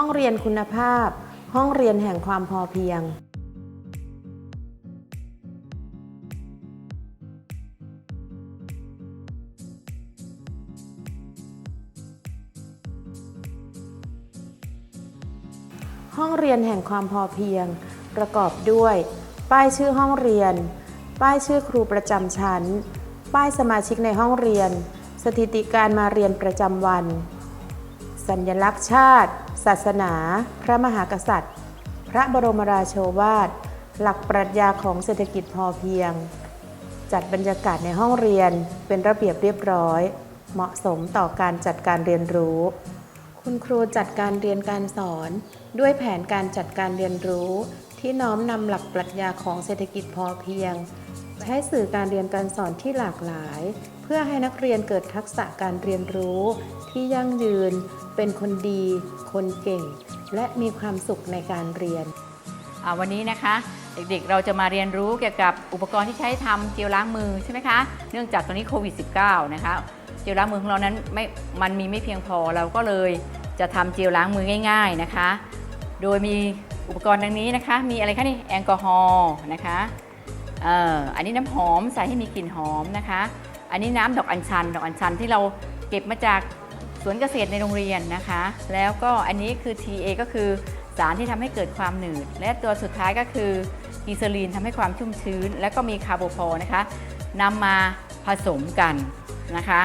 ห้องเรียนคุณภาพ ห้องเรียนแห่งความพอเพียง ห้องเรียนแห่งความพอเพียง ประกอบด้วย ป้ายชื่อห้องเรียน ป้ายชื่อครูประจำชั้น ป้ายสมาชิกในห้องเรียน สถิติการมาเรียนประจำวัน สัญลักษณ์ชาติ ศาสนา พระมหากษัตริย์ พระบรมราโชวาท หลักปรัชญาของเศรษฐกิจพอเพียง จัดบรรยากาศในห้องเรียนเป็นระเบียบเรียบร้อย เหมาะสมต่อการจัดการเรียนรู้ คุณครูจัดการเรียนการสอน ด้วยแผนการจัดการเรียนรู้ ที่น้อมนำหลักปรัชญาของเศรษฐกิจพอเพียงใช้สื่อการเรียนการสอนที่หลากหลาย เพื่อให้นักเรียนเกิดทักษะการเรียนรู้ที่ยั่งยืน เป็นคนดี คนเก่ง และมีความสุขในการเรียน อ่าวันนี้นะคะ เด็กๆ เราจะมาเรียนรู้เกี่ยวกับอุปกรณ์ที่ใช้ทำเจลล้างมือใช่ไหมคะ เนื่องจากตอนนี้โควิด -19 นะคะ เจลล้างมือของเรานั้นไม่ มันมีไม่เพียงพอเราก็เลยจะทำเจลล้างมือง่าย ๆนะคะ โดยมีอุปกรณ์ดังนี้นะคะ มีอะไรคะนี่แอลกอฮอล์นะคะเอ่ออันนี้น้ำหอมใส่ให้มีกลิ่นหอมนะคะ อันนี้น้ำดอกอัญชัน ดอกอัญชันที่เราเก็บมาจาก วนเกษตรในโรงเรียนนะคะ แล้วก็อันนี้คือ TA ก็คือสารที่ทำให้เกิดความหนืด และตัวสุดท้ายก็คือกีซาลีนทำให้ความชุ่มชื้น และก็มีคาร์โบพอลนะคะนำมาผสมกันนะคะ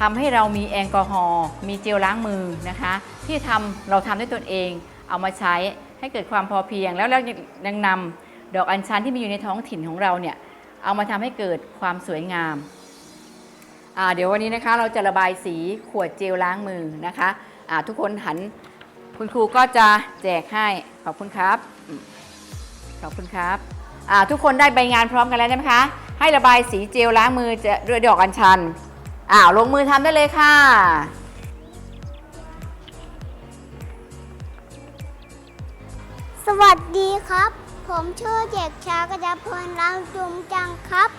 ทำให้เรามีแอลกอฮอล์มีเจลล้างมือนะคะ ที่ทำเราทำด้วยตนเอง เอามาใช้ให้เกิดความพอเพียง แล้วเรายังนำดอกอัญชันที่มีอยู่ในท้องถิ่นของเราเนี่ยเอามาทำให้เกิดความสวยงาม เดี๋ยววันนี้นะคะเราจะระบายสีขวดเจลล้างมือนะคะทุกคนหันคุณครูก็จะแจกให้ขอบคุณครับ ขอบคุณครับทุกคนได้ใบงานพร้อมกันแล้วใช่ไหมคะ ให้ระบายสีเจลล้างมือจะด้วยดอกอัญชันอ้าวลงมือทำได้เลยค่ะสวัสดีครับ ผมชื่อเด็กชายกระดาพลรามจุมจังครับ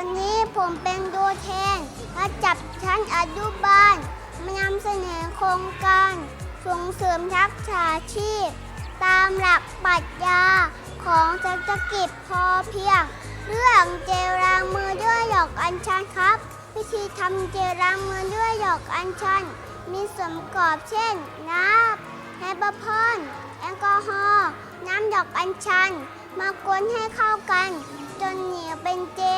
วันนี้ผมเป็นตัวแทนมาจับชั้นอนุบาลมานำเสนอโครงการส่งเสริมทักษะอาชีพ ตามหลักปรัชญาของเศรษฐกิจพอเพียง เรื่องเจลางมือด้วยหยอกอัญชันครับ วิธีทำเจลางมือด้วยหยอกอัญชัน มีส่วนประกอบเช่น น้ำแฮปเปอร์พอนแอลกอฮอล์น้ำดอกอัญชัน มากวนให้เข้ากัน จนเหนียวเป็นเจล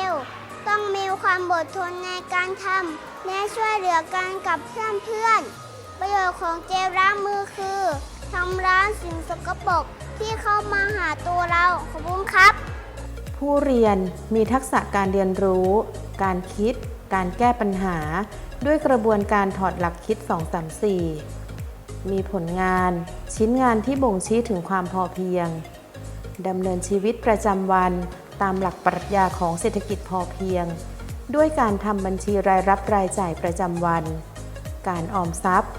ต้องมีความอดทนในการทำและช่วยเหลือกันกับเพื่อนๆประโยชน์ของเจลล้างมือคือทำร้ายสิ่งสกปรกที่เข้ามาหาตัวเราขอบคุณครับ ผู้เรียนมีทักษะการเรียนรู้ การคิด การแก้ปัญหา ด้วยกระบวนการถอดหลักคิด 234 มีผลงาน ชิ้นงานที่บ่งชี้ถึงความพอเพียงดำเนินชีวิตประจำวัน ตามหลักปรัชญาของเศรษฐกิจพอเพียง ด้วยการทำบัญชีรายรับรายจ่ายประจำวัน การออมทรัพย์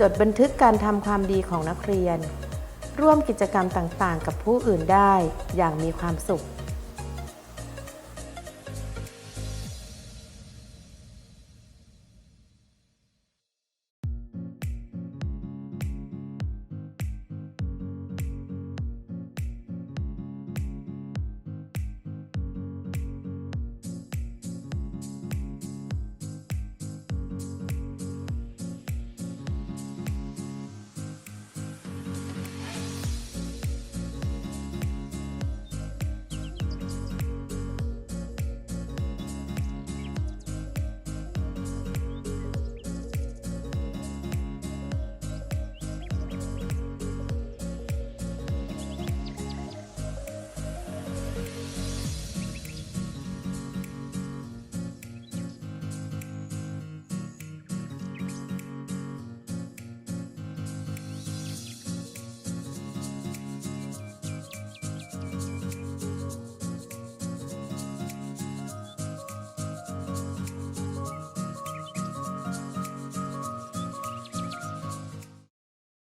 จดบันทึกการทำความดีของนักเรียน ร่วมกิจกรรมต่างๆ กับผู้อื่นได้อย่างมีความสุข